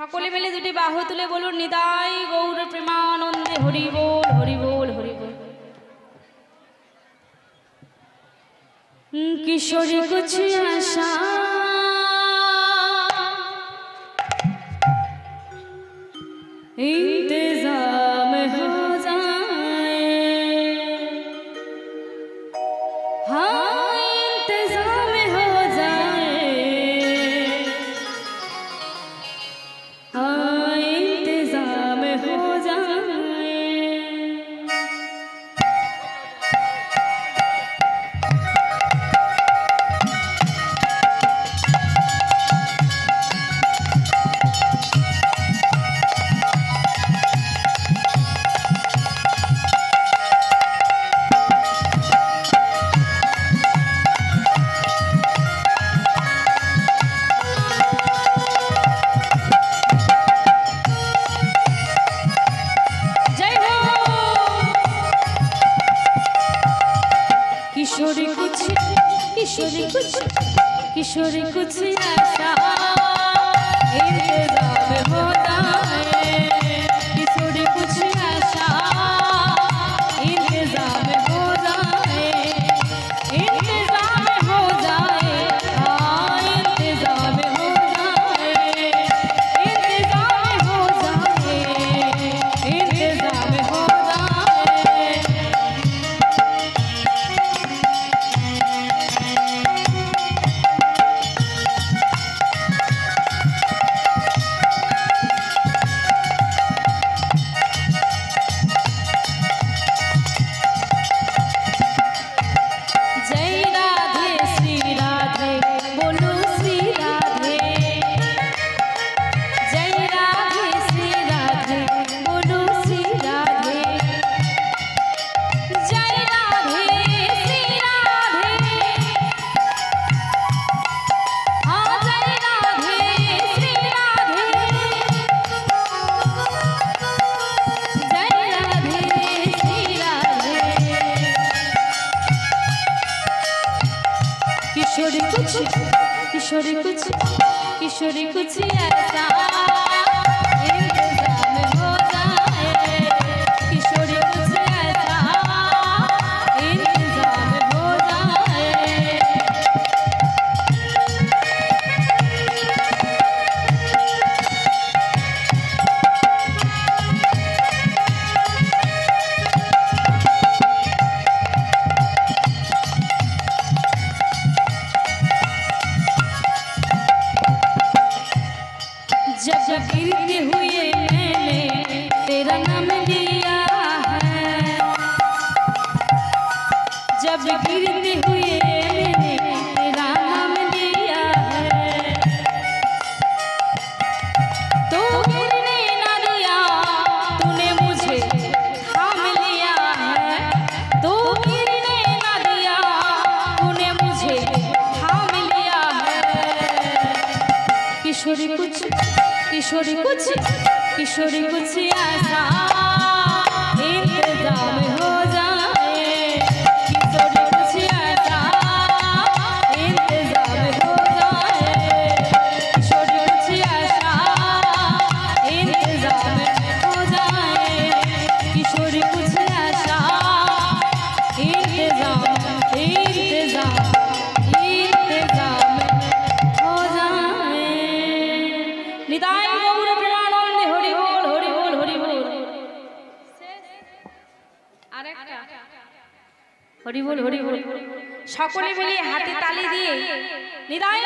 সকলে মিলে দুটি বাহু তুলে বলুন, নিদাই গৌর প্রেমানন্দে হরি বল হরি বল হরি বল। কিশোরী কুচি আশা। এই কিশোর কুচি কিশোর কুচি কিশোর কুচি আশা ইন্তজাম হোতা। কিশোরী কুচি কিশোরী কুচি কিশোরী কুচি আর কিশোরী কুচি কিশোরী কুচি কিশোরী কুচি আসা হরি বল সকলে মিলে হাতে তালি দিয়ে নিদায়